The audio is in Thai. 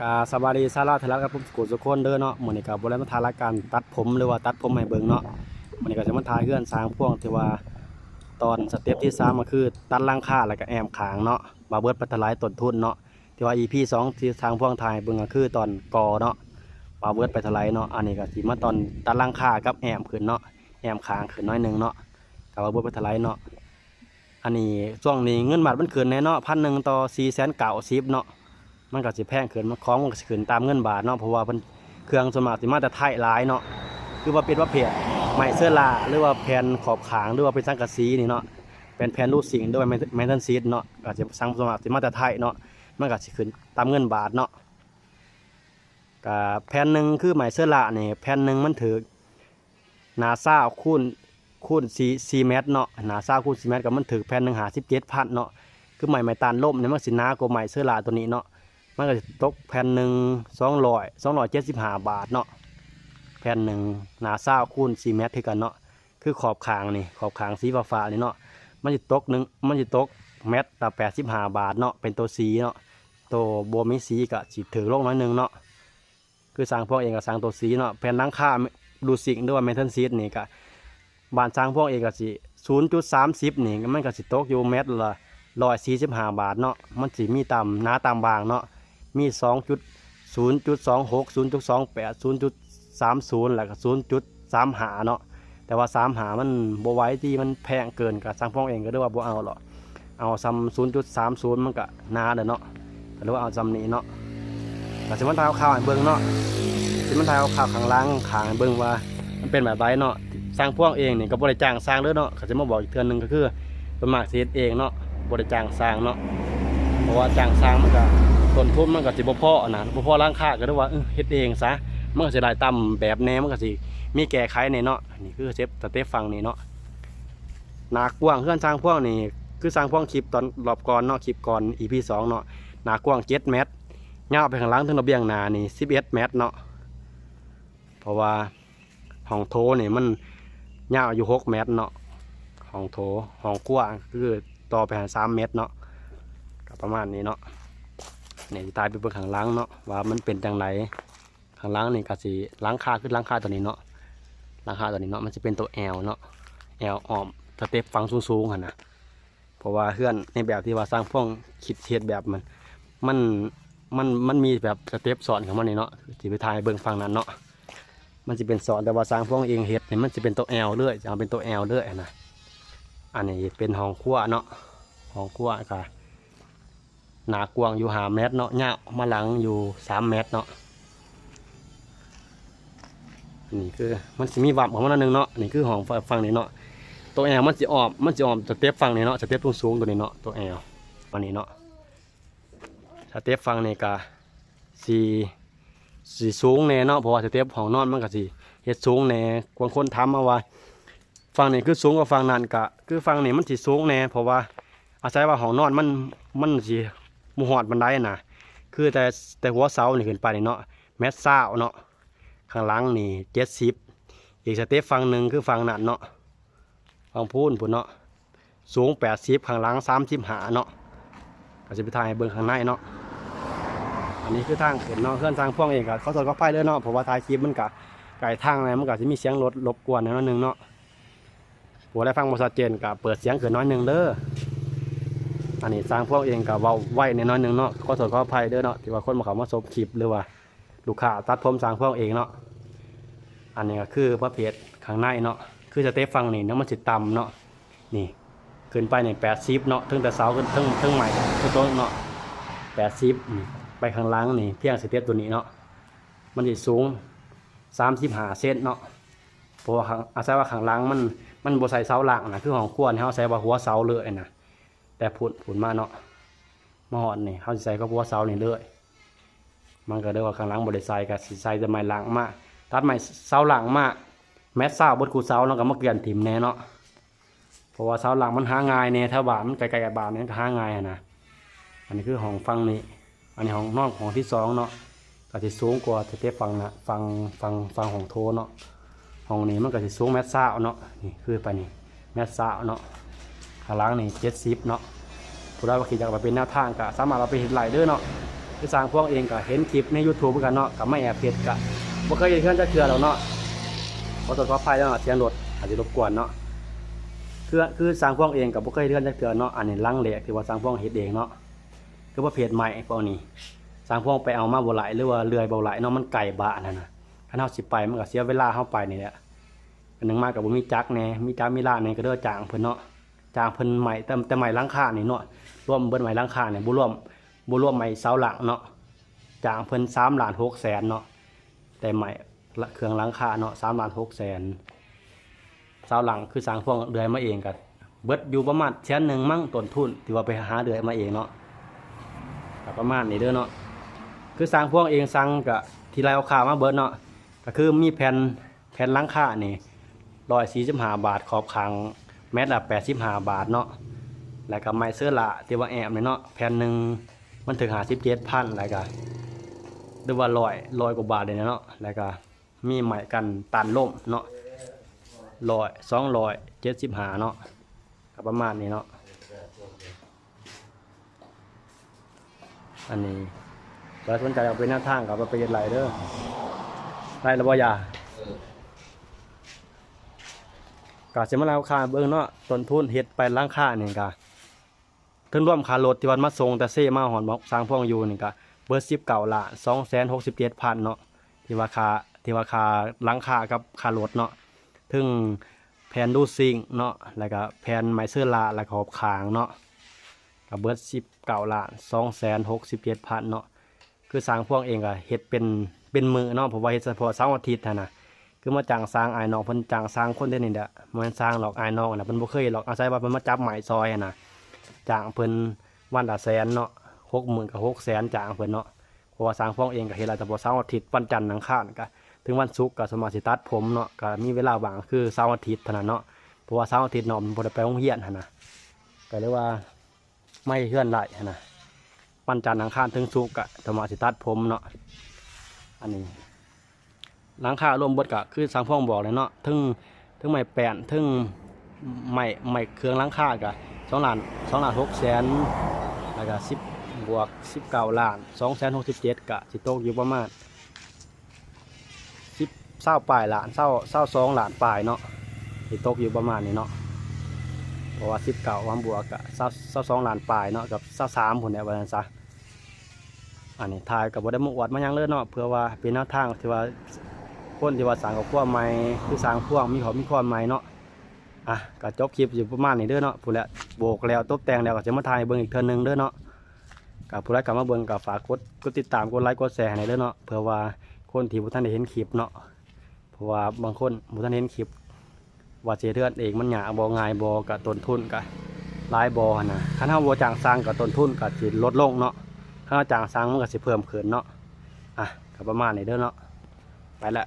กาสวัสดีซาลาทะลักกับผมสกุลสุคนเด้อเนาะมื้อนี้ก็บ่ได้มาทายรายการตัดผมหรือว่าตัดผมให้เบิ่งเนาะมื้อนี้ก็จะมาทายเฮื่อนสร้างพ่วงที่ว่าตอนสเต็ปที่3ก็คือตัดหลังคาแล้วก็แอมขางเนาะมาเบิดปัตลายต้นทุนเนาะที่ว่า EP 2ที่สางพ่วงทายเบิ่งก็คือตอนกอเนาะมาเบิดไปท่าไหร่เนาะอันนี้ก็สิมาตอนตัดหลังคากับแอมขึ้นเนาะแอมขางขึ้นน้อยหนึ่งเนาะก็ว่าเบิดไปท่าไหร่เนาะอันนี้ช่วงนี้เงินบาทมันขึ้นแน่เนาะ1,000ต่อ490,000เนาะ มันก็สิแพงขึ้นมันของมันก็สิขึ้นตามเงินบาทเนาะเพราะว่าเพิ่นเครื่องสวนมากสิมาแต่ไทยหลายเนาะคือว่าเป็นว่าเพจไม้เสื้อลาหรือว่าแผ่นขอบขางหรือว่าเป็นสังกะสีนี่เนาะเป็นแผ่นรูดสิงด้วยแมนทันซีดเนาะก็จะสั่งสวนมากสิมาแต่ไทยเนาะมันก็สิขึ้นตามเงินบาทเนาะก็แผ่นหนึ่งคือไม้เสื้อลานี่แผ่นหนึ่งมันถือหนาซ่าคูณคูณ4 4เมตรเนาะหนาซ่าคูณ4เมตรก็มันถือแผ่นหนึ่ง57,000เจ็ดพันเนาะคือไม้ไม้ตาลล่มเนี่ยมันสินากว่าไม้เสื้อลาตัวนี้เนาะ มันก็จะตกแผ่นหนึ่งสองร้อยสองร้อยเจ็ดสิบห้าบาทเนาะแผ่นหนึ่งหนาซ่าคูณสี่เมตรคือกันเนาะคือขอบคางนี่ขอบคางสีฟ้าๆนี่เนาะมันจะตกหนึ่งมันจะตกเมตรละแปดสิบห้าบาทเนาะเป็นตัวสีเนาะตัวโบวมีสีก็ถือลงน้อยหนึ่งเนาะคือสร้างพวกเองก็สร้างตัวสีเนาะแผ่นหลังคาดูสิงด้วยเมทัลซีดนี่ก็บานสร้างพวกเองก็สิศูนย์จุดสามสิบนี่มันก็สิตกอยู่เมตรละร้อยสี่สิบห้าบาทเนาะมันสิมีตามหนาตามบางเนาะ มี 2.0.26 0.28 0.30แล้วก็0.3หาเนาะแต่ว่า3หามันบ่ไว้ที่มันแพงเกินกับสร้างพ้องเองก็เรียกว่าบ่เอาหรอกเอาซ้ำ0.30 มันก็นาเด้อเนาะก็เรียกว่าเอาซ้ำนี้เนาะแต่สิมันทายข่าวให้เบิ่งเนาะสิมันทายข่าวข้างล่างขางเบิ่งว่ามันเป็นแบบไรเนาะสร้างพวกเองเนี่ก็บ่ได้จ้างสร้างเด้อเนาะก็จะมาบอกอีกเทือนหนึ่งก็คือเป็นมากเฮ็ดเองเนาะบ่ได้จ้างสร้างเนาะเพราะว่าจ้างสร้างมันก็ ต้นทุนมันก็สิบ่พอนะบ่พอร่างค่าก็ได้ว่าเฮ็ดเองซะมันก็สิได้ต่ำแบบแนวมันก็สิมีแก้ไขในเนาะนี่คือเซฟสเต็ปฟังนี่เนาะหนากว้างเครื่องสร้างพวกนี่คือสร้างพวกคลิปตอนรอบก่อนเนาะคลิปก่อน EP 2เนาะหนากว้าง7เมตรยาวไปข้างหลังถึงระเบียงหน้านี่11เมตรเนาะเพราะว่าห้องโถนี่มันยาวอยู่6เมตรเนาะห้องโถห้องกว้างคือต่อไปหา3เมตรเนาะก็ประมาณนี้เนาะ เนี่ยตายไปเบิ่งข้างล่างเนาะว่ามันเป็นจังไรข้างล่างนี่ก็สิล้างคาขึ้นล้างคาตัวนี้เนาะล้างคาตัวนี้เนาะมันจะเป็นตัวแอลเนาะแอลอ้อมสเต็ปฟังสูงๆหันนะเพราะว่าเพื่อนในแบบที่ว่าสร้างพ่องคิดเทียดแบบมันมันมันมันมีแบบสเต็ปสอนของมันนี่เนาะสิไปทายเบิ่งฟังนั้นเนาะมันจะเป็นสอนแต่ว่าสร้างพ่องเองเฮ็ดเนี่ยมันจะเป็นตัวแอลเรื่อยจะเอาเป็นตัวแอลเรื่อยนะอันนี้เป็นห้องครัวเนาะห้องครัวก็ หนากว้างอยู่หาเมตรเนาะยาวมาหลังอยู่สามเมตรเนาะนี่คือมันสิมีวับของมันอันหนึงเนาะนี่คือของฝั่งนี้เนาะตัวแอลมันสิออมมันสิออมสเต็ปฝั่งนี้เนาะสเต็ปสูงสูงตัวนี้เนาะตัวแอลอันนี้เนาะสเต็ปฝั่งนี้ก็สีสีสูงแน่เนาะเพราะว่าสเต็ปของนอนมันก็สิเฮ็ดสูงแน่บางคนถามาว่าฝั่งนี้คือสูงกว่าฝั่งนั้นก็คือฝั่งนี้มันสิสูงแน่เพราะว่าอาศัยว่าห้องนอนมันมันสิ หมูหอดบันไดนะคือแต่แต่หัวเสานี่ขึ้นไปนี่เนาะแมสซาเนาะข้างหล่างนี่เจ็ดสิบอีกสเต็ปฝั่งหนึ่งคือฝั่งนั้นเนาะฝั่งพูนพุ่นเนาะสูงแปดสิบข้างหล่างสามสิบหาเนาะก็จะไปถ่ายเบิ่งข้างในเนาะอันนี้คือทางขึ้นเนาะเคลื่อนทางพ่วงเองก็เขาสดก็ไฟเลยเนาะเพราะว่าถ่ายคลิปมันกะไก่ทางอะไรมันก็จะมีเสียงรถรบกวนนิดนึงเนาะหัวได้ฟังมาชัดเจนก็เปิดเสียงขึ้นน้อยหนึ่งเด้อ อันนี้สร้างพวกเองกับเว้าไว้ในน้อยหนึ่งเนาะขอโทษขออภัยเด้อเนาะที่ว่าคนมาเขามาซบคลิปหรือว่าลูกค้าตัดผมสร้างพวกเองเนาะอันนี้ก็คือประเภทข้างในเนาะคือสเตปฟังนี่เนาะมันสิต่ำเนาะนี่ขึ้นไปในแปดสิบเนาะถึงแต่เสาขึ้นถึงถึงใหม่ถึงต้นเนาะแปดสิบไปข้างล่างนี่เพียงสเตปตัวนี้เนาะมันสิสูงสามสิบห้าเซนเนาะเพราะว่าข้างอาศัยว่าข้างล่างมันมันบใส่เสาหลังนะคือของควเขาใส่ว่าหัวเสาเลยนะ แต่ผุนผุนมาเนาะมาหอดนี่เขาสิใส่ก็พัวเสานี่เลยมันก็เรียกว่าข้างหลังบริใส่กับสิใส่จะไม่หลังมากตัดไม่เสาหลังมากแมสเสาบดคูเสาเนาะก็มาเกลี่ยนถิ่มแน่เนาะเพราะว่าเสาหลังมันหาง่ายเนี่ยถ้าบานมันไกลๆกับบานนี่ก็หาง่ายอะนะอันนี้คือห้องฟังนี้ อันนี้ห้องนอกห้องที่สองเนาะก็จะสูงกว่าเต็ปฟังนะฟังฟังฟังห้องโทเนาะห้องนี้มันก็จะสูงแมสเสาเนาะนี่คือไปนี่แมสเสาเนาะ ข้างล่างนี่เจ็ดสิบเนาะผู้ใดว่าคิดอยากมาเป็นแนวทางก็สามารถเราไปเห็นไหลเด้อเนาะคือสร้างพวกเองก็เห็นคลิปใน YouTube เหมือนกันเนาะก็ไม่แอบเฮ็ดก็บ่เคยเห็นเพื่อนจะเชื่อแล้วเนาะขอโทษขออภัยแล้วเนาะเสียงรถอาจจะรบกวนเนาะคือคือสร้างพวกเองก็บ่เคยเห็นจะเชื่อเนาะอันนี้ลังเลกที่ว่าสร้างพวกเฮ็ดเองเนาะคือว่าเพจใหม่พวกนี้สร้างพวกไปเอามาบ่หลหรือว่าเลื่อยบ่หลเนาะมันไกลบ้านนั่นน่ะคันเฮาสิไปมันก็เสียเวลาเฮาไปนี่แหละอันหนึงมาก็บ่มีจักแน่มีจักมีลาแน่ก็เด้อจางเพิ่นเนาะ จ้างเพิ่นใหม่แต่แต่ใหม่หลังคานี่เนาะรวมเบิดใหม่หลังคาเนี่ยบ่รวมบ่รวมใหม่เสาหลังเนาะจ้างเพิ่น3ล้าน6แสนเนาะแต่ใหม่ละเครื่องหลังคาเนาะ3ล้าน6แสนเสาหลังคือสร้างพวกเดือยมาเองก็เบิดอยู่ประมาณแสนหนึ่งมั้งต้นทุนที่ว่าไปหาเดือยมาเองเนาะประมาณนี้เด้อเนาะคือสร้างพวกเองสร้างกับที่ไรเอาข่าวมาเบิดเนาะก็คือมีแผ่นแผ่นหลังคานี่ร้อยสี่สิบห้าบาทขอบขาง แมตละแปดสิบห้าบาทเนาะแล้วก็ไม้เสื้อละที่ว่าแอมเนี่ยเนาะแผ่นหนึ่งมันถึงหาสิบเจ็ดพันแล้วก็หรือว่าร้อยร้อยกว่าบาทเลยนะเนาะแล้วก็มีไม้กันตันล่มเนาะร้อยสองร้อยเจ็ดสิบห้าเนาะก็ประมาณนี้เนาะอันนี้ถ้าสนใจเอาไปหน้าทางกับไปเรียนไรเด้อไรระบอยาก็สิมาแล้วคาเบิ่งเนาะ ต้นทุนเฮ็ดไปล้างค่านี่ก็ถึงร่วมคารถที่วันมาส่งแต่เซ่มาหอนบอกสร้างพ่วงอยู่นี่ก็เบิด19ล้าน267,000เนาะที่ว่าคาที่ว่าค่าล้างค่ากับคารถเนาะถึงแผ่นดูซิงเนาะแล้วก็แผ่นไมเสื้อลาแล้วก็ขอบคางเนาะก็เบิด19ล้าน267,000เนาะคือสร้างพ่วกเองก็เฮ็ดเป็นเป็นมือเนาะเพราะว่าเฮ็ดเฉพาะเสาร์อาทิตย์นะ คือมาจ้างสร้างอายน้องเพิ่นจ้างสร้างคนเดียวนี่แหละบ่แม่นสร้างหรอกอายน้องนะเพิ่นบ่เคยหรอกอาศัยว่าเพิ่นมาจับไม้ซอยนะจ้างเพิ่นวันละแสนเนาะ60,000กับ600,000จ้างเพิ่นเนาะเพราะว่าสร้างพวกเองก็เฮ็ดเฉพาะเสาร์อาทิตย์วันจันทร์อังคารก็ถึงวันศุกร์ก็สมาสิตัดผมเนาะก็มีเวลาว่างคือเสาร์อาทิตย์เท่านั้นเนาะเพราะว่าเสาร์อาทิตย์เนาะมันบ่ได้ไปโรงเรียนหั้นนะก็เลยว่าไม่เฮือนไรหั้นนะวันจันทร์อังคารถึงศุกร์กะธรรมาสิตัดผมเนาะอันนี้ หลังคารวมบดกะคือสังพ่องบอกเลยเนาะถึงถึงไม้แปนถึงไม้ไม้เครื่องหลังคากะสองล้านสองล้านหกแสนแล้วก็สิบบวกสิบเก้าล้านสองแสนหกสิบเจ็ดกะสิโตกอยู่ประมาณสิบเศร้าปลายล้านเศร้าเศร้าสองล้านปลายเนาะสิโตกอยู่ประมาณนี้เนาะเพราะว่าสิบเก่าวันบวกกับเศร้าเศร้าสองล้านปลายเนาะกับเศร้าสามผลเนี่ยวันนั้นซะอันนี้ทายกับบ่ได้มาอวดมายังเลยเนาะเพื่อว่าเป็นแนวทางที่ว่า คนที่ว่าสางกับพ่วใหม่คือสางพ่วงมีขอมีความใหม่เนาะอะก็จบคลิปอยู่ประมาณนี้เด้อเนาะผู้ละโบกแล้วตบแต่งแล้วก็จะมาถ่ายเบิ่งอีกเทื่อนึงเด้อเนาะกับผู้ใดกลับมาเบิ่งกับฝากกดกดติดตามกดไลค์กดแชร์ให้เด้อเนาะเพื่อว่าคนที่บ่ทันได้เห็นคลิปเนาะเพราะว่าบางคนบ่ทันเห็นคลิป ว่าเจเทือนเองมันหยาบ่ง่ายบ่กับต้นทุนกับลายบ่หั่นะคันเฮาบ่จ้างสร้างกับต้นทุนก็สิลดลงเนาะคันเฮาจ้างสร้างมันก็สิเพิ่มขึ้นเนาะอะก็ประมาณนี้เด้อเนาะไปละ